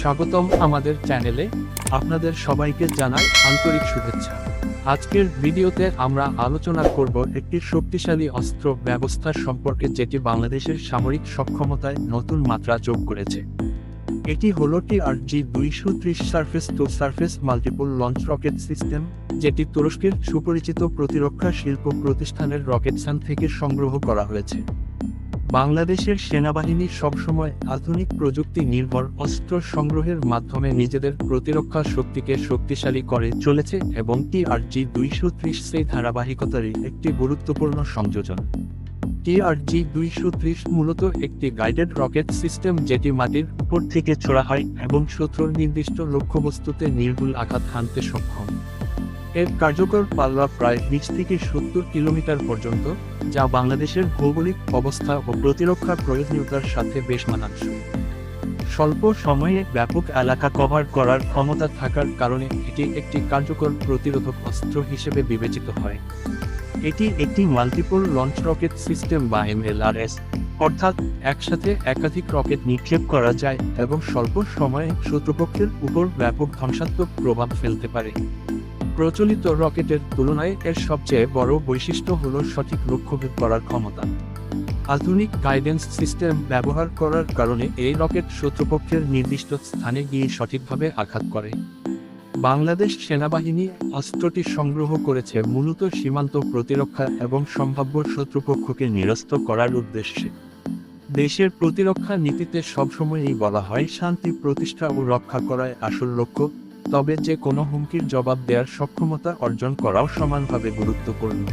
স্বাগতম আমাদের চ্যানেলে। আপনাদের সবাইকে জানাই আন্তরিক শুভেচ্ছা। আজকের ভিডিওতে আমরা আলোচনা করব একটি শক্তিশালী অস্ত্র ব্যবস্থা সম্পর্কে যেটি বাংলাদেশের সামরিক সক্ষমতায় নতুন মাত্রা যোগ করেছে। এটি হল টিআরজি দুইশো ত্রিশ surface to surface multiple launch rocket system, যেটি তুরস্কের সুপরিচিত প্রতিরক্ষা শিল্প প্রতিষ্ঠানের রকেটসান থেকে সংগ্রহ করা হয়েছে। বাংলাদেশের সেনাবাহিনী সবসময় আধুনিক প্রযুক্তি নির্ভর অস্ত্র সংগ্রহের মাধ্যমে নিজেদের প্রতিরক্ষা শক্তিকে শক্তিশালী করে চলেছে এবং টিআরজি দুইশো ত্রিশ সেই ধারাবাহিকতারই একটি গুরুত্বপূর্ণ সংযোজন। টিআরজি দুইশো ত্রিশ মূলত একটি গাইডেড রকেট সিস্টেম যেটি মাটির উপর থেকে ছোড়া হয় এবং শত্রুর নির্দিষ্ট লক্ষ্যবস্তুতে নির্ভুল আঘাত হানতে সক্ষম। এর কার্যকর পাল্লা প্রায় বিশ থেকে সত্তর কিলোমিটার পর্যন্ত, যা বাংলাদেশের ভৌগোলিক অবস্থা ও প্রতিরক্ষা প্রয়োজনীয়তার সাথে বেশ মানানসই। স্বল্প সময়ে ব্যাপক এলাকা কভার করার ক্ষমতা থাকার কারণে এটি একটি কার্যকর প্রতিরোধক অস্ত্র হিসেবে বিবেচিত হয়। এটি একটি মাল্টিপল লঞ্চ রকেট সিস্টেম বা এমএলআরএস অর্থাৎ একসাথে একাধিক রকেট নিক্ষেপ করা যায় এবং স্বল্প সময়ে শত্রুপক্ষের উপর ব্যাপক ধ্বংসাত্মক প্রভাব ফেলতে পারে। প্রচলিত রকেটের তুলনায় এর সবচেয়ে বড় বৈশিষ্ট্য হল সঠিক লক্ষ্যভেদ করার ক্ষমতা। আধুনিক গাইডেন্স সিস্টেম ব্যবহার করার কারণে এই রকেট শত্রুপক্ষের নির্দিষ্ট স্থানে গিয়ে সঠিকভাবে আঘাত করে। বাংলাদেশ সেনাবাহিনী অস্ত্রটি সংগ্রহ করেছে মূলত সীমান্ত প্রতিরক্ষা এবং সম্ভাব্য শত্রুপক্ষকে নিরস্ত করার উদ্দেশ্যে। দেশের প্রতিরক্ষা নীতিতে সবসময়ই বলা হয় শান্তি প্রতিষ্ঠা ও রক্ষা করায় আসল লক্ষ্য। তবে যে কোনো হুমকির জবাব দেওয়ার সক্ষমতা অর্জন করাও সমানভাবে গুরুত্বপূর্ণ।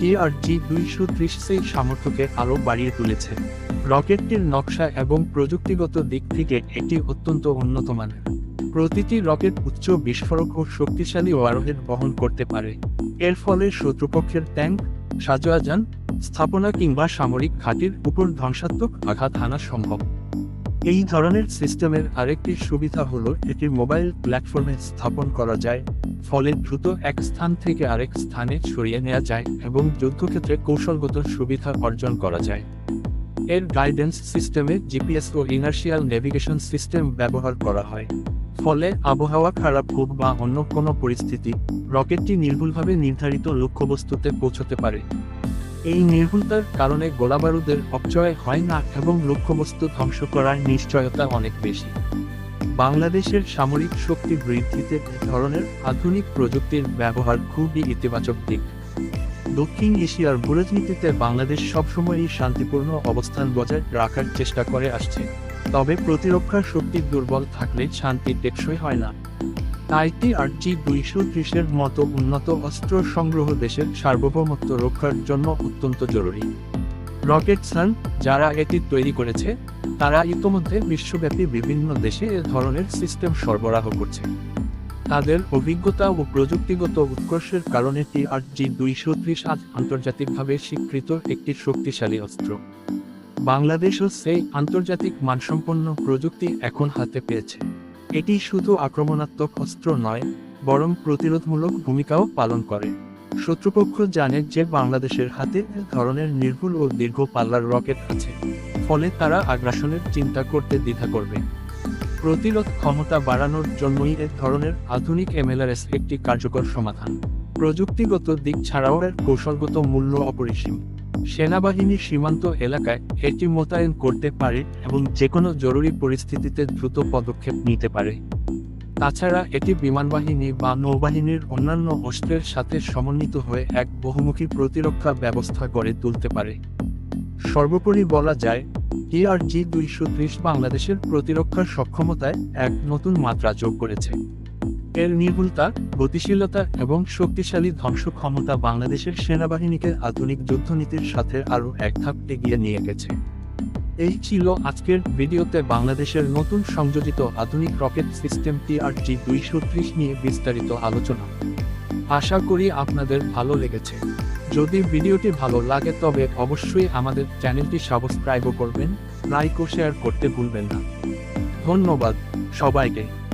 টিআরজি দুইশো ত্রিশ সেই সামর্থ্যকে আরও বাড়িয়ে তুলেছে। রকেটটির নকশা এবং প্রযুক্তিগত দিক থেকে এটি অত্যন্ত উন্নত মানের প্রতিটি রকেট উচ্চ বিস্ফোরক ও শক্তিশালী ওয়ারহেড বহন করতে পারে। এর ফলে শত্রুপক্ষের ট্যাঙ্ক সাজোয়াজান স্থাপনা কিংবা সামরিক ঘাঁটির উপর ধ্বংসাত্মক আঘাত হানা সম্ভব। এই ধরনের সিস্টেমের আরেকটি সুবিধা হলো এটি মোবাইল প্ল্যাটফর্মে স্থাপন করা যায়, ফলে দ্রুত এক স্থান থেকে আরেক স্থানে ছড়িয়ে নেওয়া যায় এবং যুদ্ধক্ষেত্রে কৌশলগত সুবিধা অর্জন করা যায়। এর গাইডেন্স সিস্টেমে জিপিএস ও ইনার্শিয়াল নেভিগেশন সিস্টেম ব্যবহার করা হয়। ফলে আবহাওয়া খারাপ হোক বা অন্য কোনো পরিস্থিতি, রকেটটি নির্ভুলভাবে নির্ধারিত লক্ষ্যবস্তুতে পৌঁছতে পারে। এই নির্ভুলতার কারণে গোলাবারুদের অপচয় হয় না এবং লক্ষ্যবস্তু ধ্বংস করার নিশ্চয়তা অনেক বেশি। বাংলাদেশের সামরিক শক্তি বৃদ্ধিতে ধরনের আধুনিক প্রযুক্তির ব্যবহার খুবই ইতিবাচক দিক। দক্ষিণ এশিয়ার ভূরাজনীতিতে বাংলাদেশ সবসময়ই শান্তিপূর্ণ অবস্থান বজায় রাখার চেষ্টা করে আসছে। তবে প্রতিরক্ষা শক্তি দুর্বল থাকলে শান্তি টেকসই হয় না। তাই টি দুইশো ত্রিশের মতো উন্নত অস্ত্র সংগ্রহ দেশের সার্বভৌমত্ব রক্ষার জন্য অত্যন্ত জরুরি। রকেট সান, যারা এটি তৈরি করেছে, তারা ইতোমধ্যে বিশ্বব্যাপী বিভিন্ন দেশে এ ধরনের সিস্টেম সরবরাহ করছে। তাদের অভিজ্ঞতা ও প্রযুক্তিগত উৎকর্ষের কারণে টিআরজি দুইশো ত্রিশ আজ আন্তর্জাতিকভাবে স্বীকৃত একটি শক্তিশালী অস্ত্র। বাংলাদেশও সেই আন্তর্জাতিক মানসম্পন্ন প্রযুক্তি এখন হাতে পেয়েছে। এটি শুধু আক্রমণাত্মক অস্ত্র নয়, বরং প্রতিরোধমূলক ভূমিকাও পালন করে। শত্রুপক্ষ জানে যে বাংলাদেশের হাতে ধরনের নির্ভুল ও দীর্ঘ পাল্লার রকেট আছে, ফলে তারা আগ্রাসনের চিন্তা করতে দ্বিধা করবে। প্রতিরোধ ক্ষমতা বাড়ানোর জন্যই এ ধরনের আধুনিক এমএলআরএস একটি কার্যকর সমাধান। প্রযুক্তিগত দিক ছাড়াও এর কৌশলগত মূল্য অপরিসীম। সেনাবাহিনী সীমান্ত এলাকায় এটি মোতায়েন করতে পারে এবং যে কোনো জরুরি পরিস্থিতিতে দ্রুত পদক্ষেপ নিতে পারে। তাছাড়া এটি বিমানবাহিনী বা নৌবাহিনীর অন্যান্য অস্ত্রের সাথে সমন্বিত হয়ে এক বহুমুখী প্রতিরক্ষা ব্যবস্থা গড়ে তুলতে পারে। সর্বোপরি বলা যায়, টিআরজি দুইশো ত্রিশ বাংলাদেশের প্রতিরক্ষা সক্ষমতায় এক নতুন মাত্রা যোগ করেছে। এর নির্ভুলতা, গতিশীলতা এবং শক্তিশালী ধ্বংস ক্ষমতা বাংলাদেশের সেনাবাহিনীকে আধুনিক যুদ্ধনীতির সাথে আরও এক ধাপ এগিয়ে নিয়ে গেছে। এই ছিল আজকের ভিডিওতে বাংলাদেশের নতুন সংযোজিত আধুনিক রকেট সিস্টেম টিআরজি দুইশো ত্রিশ নিয়ে বিস্তারিত আলোচনা। আশা করি আপনাদের ভালো লেগেছে। যদি ভিডিওটি ভালো লাগে তবে অবশ্যই আমাদের চ্যানেলটি সাবস্ক্রাইবও করবেন, লাইক ও শেয়ার করতে ভুলবেন না। ধন্যবাদ সবাইকে।